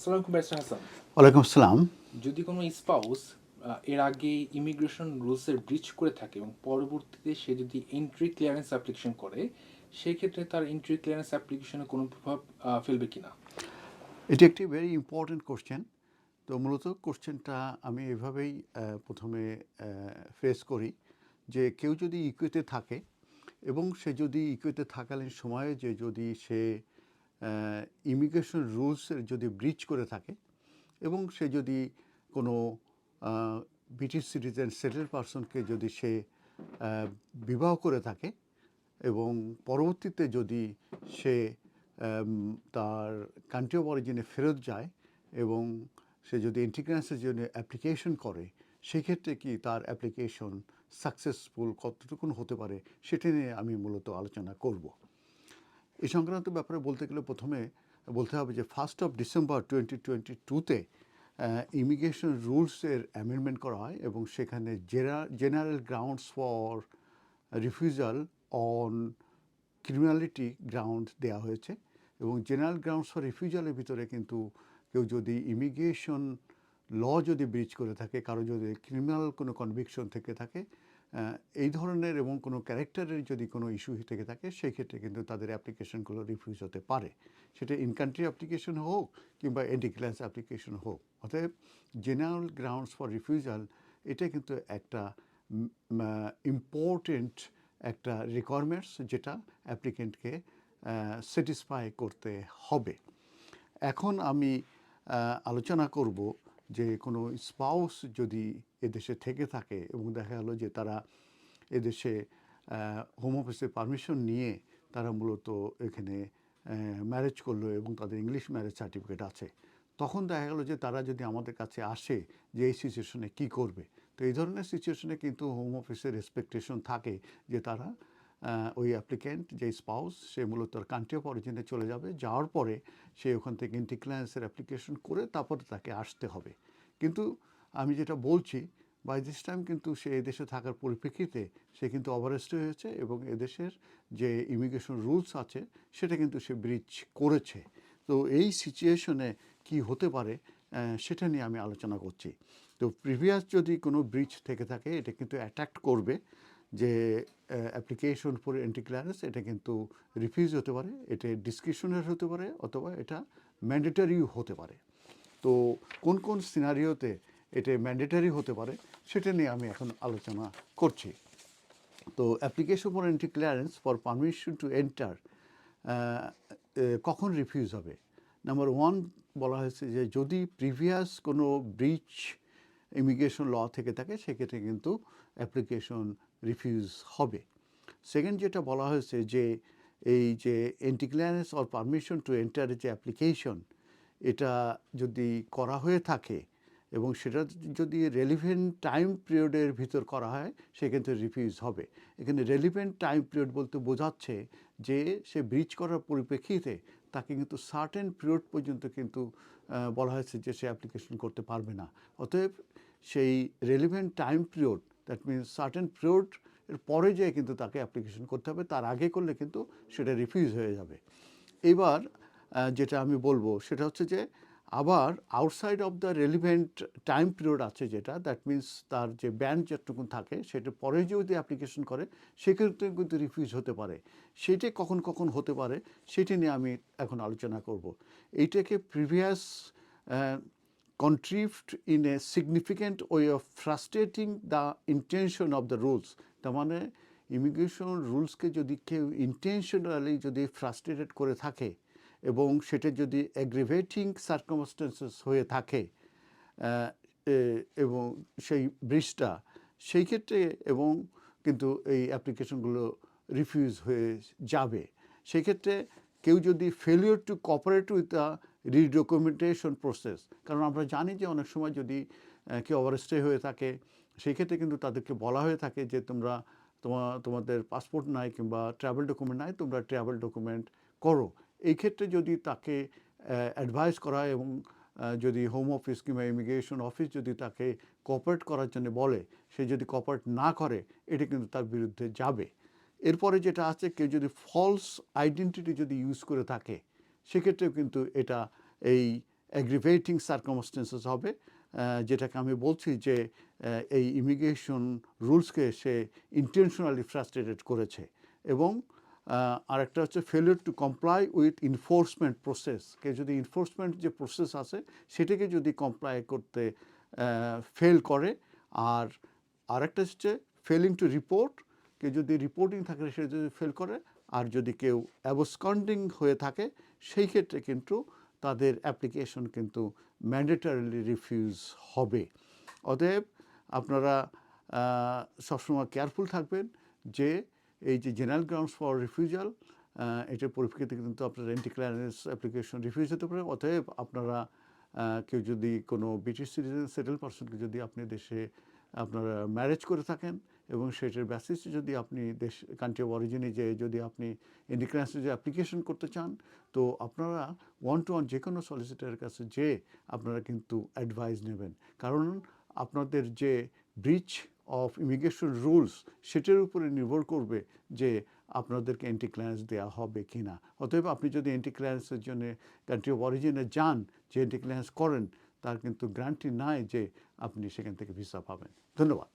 আসসালামু আলাইকুম ব্যারিস্টার হাসান। ওয়ালাইকুম আসসালাম। যদি কোনো স্পাউস এর আগে ইমিগ্রেশন রুলসের ব্রিচ করে থাকে এবং পরবর্তীতে সে যদি এন্ট্রি ক্লিয়ারেন্স অ্যাপ্লিকেশন করে সেই ক্ষেত্রে তার এন্ট্রি ক্লিয়ারেন্স অ্যাপ্লিকেশনে কোনো প্রভাব ফেলবে কিনা? এটি একটি ভেরি ইম্পর্ট্যান্ট কোশ্চেন তো মূলত কোশ্চেনটা আমি এভাবেই প্রথমে ফেস করি যে কেউ যদি ইকুয়েতে থাকে এবং সে যদি ইকুয়েতে থাকালীন সময়ে যে যদি সে ইমিগ্রেশন রুলসের যদি ব্রিচ করে থাকে এবং সে যদি কোনো ব্রিটিশ সিটিজেন সেটেল পারসনকে যদি সে বিবাহ করে থাকে এবং পরবর্তীতে যদি সে তার কান্ট্রি অফ অরিজিনে ফেরত যায় এবং সে যদি ইন্টিগ্রেন্সের জন্য অ্যাপ্লিকেশন করে, সেক্ষেত্রে কি তার অ্যাপ্লিকেশন সাকসেসফুল কতটুকুন হতে পারে সেটা নিয়ে আমি মূলত আলোচনা করব। এই সংক্রান্ত ব্যাপারে বলতে গেলে প্রথমে বলতে হবে যে first of December twenty twenty টুতে ইমিগ্রেশন রুলসের অ্যামেন্ডমেন্ট করা হয় এবং সেখানে general grounds for refusal on criminality ground দেওয়া হয়েছে এবং জেনারেল গ্রাউন্ডস ফর রিফিউজালের ভিতরে কিন্তু কেউ যদি ইমিগ্রেশন ল যদি ব্রিচ করে থাকে, কারও যদি ক্রিমিনাল কোনো কনভিকশন থেকে থাকে এই ধরনের এবং কোনো ক্যারেক্টারের যদি কোনো ইস্যু থেকে থাকে, সেই ক্ষেত্রে কিন্তু তাদের অ্যাপ্লিকেশনগুলো রিফিউজ হতে পারে। সেটা ইন কান্ট্রি অ্যাপ্লিকেশন হোক কিংবা এন্টিক্লাস অ্যাপ্লিকেশন হোক। অতএব জেনারেল গ্রাউন্ডস ফর রিফিউজাল, এটা কিন্তু একটা ইম্পর্টেন্ট একটা রিকোয়ারমেন্টস যেটা অ্যাপ্লিকেন্টকে স্যাটিসফাই করতে হবে। এখন আমি আলোচনা করব যে কোনো স্পাউস যদি এদেশে থেকে থাকে এবং দেখা গেলো যে তারা এদেশে হোম অফিসের পারমিশন নিয়ে তারা মূলত এখানে ম্যারেজ করল এবং তাদের ইংলিশ ম্যারেজ সার্টিফিকেট আছে। তখন দেখা গেলো যে তারা যদি আমাদের কাছে আসে যে এই সিচুয়েশনে কী করবে? তো এই ধরনের সিচুয়েশনে কিন্তু হোম অফিসের এক্সপেকটেশন থাকে যে তারা ওই অ্যাপ্লিক্যান্ট যে স্পাউস সে মূলত কান্ট্রি অফ অরিজিনে চলে যাবে। যাওয়ার পরে সে ওখান থেকে ইন্টিক্লায়েন্সের অ্যাপ্লিকেশন করে তারপরে তাকে আসতে হবে। কিন্তু আমি যেটা বলছি বাই দিস টাইম কিন্তু সে এদেশে থাকার পরিপ্রেক্ষিতে সে কিন্তু অভারেস্ট হয়েছে এবং এদেশের যে ইমিগ্রেশন রুলস আছে, সেটা কিন্তু সে ব্রিচ করেছে। তো এই সিচুয়েশনে কি হতে পারে সেটা নিয়ে আমি আলোচনা করছি। তো প্রিভিয়াস যদি কোনো ব্রিজ থেকে থাকে, এটা কিন্তু অ্যাট্যাক্ট করবে। যে অ্যাপ্লিকেশন ফর এন্টি ক্লিয়ারেন্স এটা কিন্তু রিফিউজ হতে পারে, এটা ডিসক্রিপশনের হতে পারে, অথবা এটা ম্যান্ডেটারিও হতে পারে। তো কোন কোন সিনারিওতে এটা ম্যান্ডেটারি হতে পারে, সেটা নিয়ে আমি এখন আলোচনা করছি। তো application for entry clearance for permission to enter কখন রিফিউজ হবে? নাম্বার ওয়ান বলা হয়েছে যে, যদি প্রিভিয়াস কোনো ব্রিচ ইমিগ্রেশন ল থেকে থাকে, সেক্ষেত্রে কিন্তু অ্যাপ্লিকেশন রিফিউজ হবে। সেকেন্ড যেটা বলা হয়েছে যে, এই যে entry clearance or permission to enter যে অ্যাপ্লিকেশন এটা যদি করা হয়ে থাকে এবং সেটা যদি রেলিভেন্ট টাইম পিরিয়ডের ভিতর করা হয়, সেক্ষেত্রে রিফিউজ হবে। এখানে রেলিভেন্ট টাইম পিরিয়ড বলতে বোঝাচ্ছে যে, সে ব্রিজ করার পরিপ্রেক্ষিতে তাকে কিন্তু সার্টেন পিরিয়ড পর্যন্ত কিন্তু বলা হয়েছে যে সে অ্যাপ্লিকেশন করতে পারবে না। অতএব সেই relevant time period that means certain period এর পরে যেয়ে কিন্তু তাকে অ্যাপ্লিকেশন করতে হবে। তার আগে করলে কিন্তু সেটা রিফিউজ হয়ে যাবে। এবার যেটা আমি বলব, সেটা হচ্ছে যে, আবার outside of the relevant time period আছে যেটা দ্যাট মিন্স তার যে ব্যান্ড যেটুকুন থাকে, সেটা পরে যদি অ্যাপ্লিকেশন করে, সেক্ষেত্রে কিন্তু রিফিউজ হতে পারে। সেটা কখন কখন হতে পারে, সেটি নিয়ে আমি এখন আলোচনা করব। এইটাকে previous contrived in a significant way of frustrating the intention of the rules. তার মানে ইমিগ্রেশন রুলসকে যদি কেউ ইন্টেনশনালি যদি ফ্রাস্ট্রেটেড করে থাকে এবং সেটা যদি অ্যাগ্রিভেটিং সার্কমস্টেন্সেস হয়ে থাকে এবং সেই ব্রিজটা সেই ক্ষেত্রে এবং কিন্তু এই অ্যাপ্লিকেশনগুলো রিফিউজ হয়ে যাবে, সেই ক্ষেত্রে কেউ যদি failure to cooperate with the redocumentation process কারণ আমরা জানি যে অনেক সময় যদি কেউ ওভারস্টে হয়ে থাকে, সেই ক্ষেত্রে কিন্তু তাদেরকে বলা হয়ে থাকে যে তোমরা তোমা, তোমাদের পাসপোর্ট নাই কিংবা ট্রাভেল ডকুমেন্ট নাই, তোমরা ট্রাভেল ডকুমেন্ট করো। এই ক্ষেত্রে যদি তাকে অ্যাডভাইস করা এবং যদি হোম অফিস কিংবা ইমিগ্রেশন অফিস যদি তাকে কোঅপারেট করার জন্য বলে, সে যদি কোঅপারেট না করে, এটা কিন্তু তার বিরুদ্ধে যাবে। এরপরে যেটা আছে, কেউ যদি ফলস আইডেন্টিটি যদি ইউজ করে থাকে সেক্ষেত্রেও কিন্তু এটা এই অ্যাগ্রিভেটিং সার্কমস্টেন্সেস হবে যেটাকে আমি বলছি যে এই ইমিগ্রেশন রুলসকে সে ইন্টেনশনালি ফ্রাস্ট্রেটেড করেছে। এবং আরেকটা হচ্ছে failure to comply with enforcement process কে যদি ইনফোর্সমেন্ট যে প্রসেস আছে, সেটাকে যদি কমপ্লাই করতে ফেল করে, আর আরেকটা হচ্ছে ফেলিং টু রিপোর্ট কে যদি রিপোর্টিং থাকে সে যদি ফেল করে আর যদি কেউ অ্যাবসকন্ডিং হয়ে থাকে, সেই ক্ষেত্রে কিন্তু তাদের অ্যাপ্লিকেশন কিন্তু ম্যান্ডেটারিলি রিফিউজ হবে। অতএব আপনারা সবসময় কেয়ারফুল থাকবেন যে এই যে জেনারেল গ্রাউন্ডস ফর রিফিউজাল এটার পরিপ্রেক্ষিতে কিন্তু আপনার এন্টি ক্লিয়ারেন্স অ্যাপ্লিকেশন রিফিউজ হতে পারে। অতএব আপনারা কেউ যদি কোনো ব্রিটিশ সিটিজেন সেটেল পার্সনকে যদি আপনি দেশে আপনারা ম্যারেজ করে থাকেন এবং সেটার বেসিসে যদি আপনি দেশ কান্ট্রি অফ অরিজিনে যে যদি আপনি ইন্ডিক্রান্সে যে অ্যাপ্লিকেশন করতে চান, তো আপনারা ওয়ান টু ওয়ান যে কোনো সলিসিটারের কাছে যে আপনারা কিন্তু অ্যাডভাইস নেবেন। কারণ আপনাদের যে ব্রিচ অফ ইমিগ্রেশন রুলস সেটার উপরে নির্ভর করবে যে আপনাদেরকে এন্টি ক্লিয়ারেন্স দেওয়া হবে কি না অতএব আপনি যদি এন্টি ক্লিয়ারেন্সের জন্য কান্ট্রি অফ অরিজিনে যান, যে এন্টি ক্লিয়ারেন্স করেন, তার কিন্তু গ্যারান্টি নাই যে আপনি সেখান থেকে ভিসা পাবেন। ধন্যবাদ।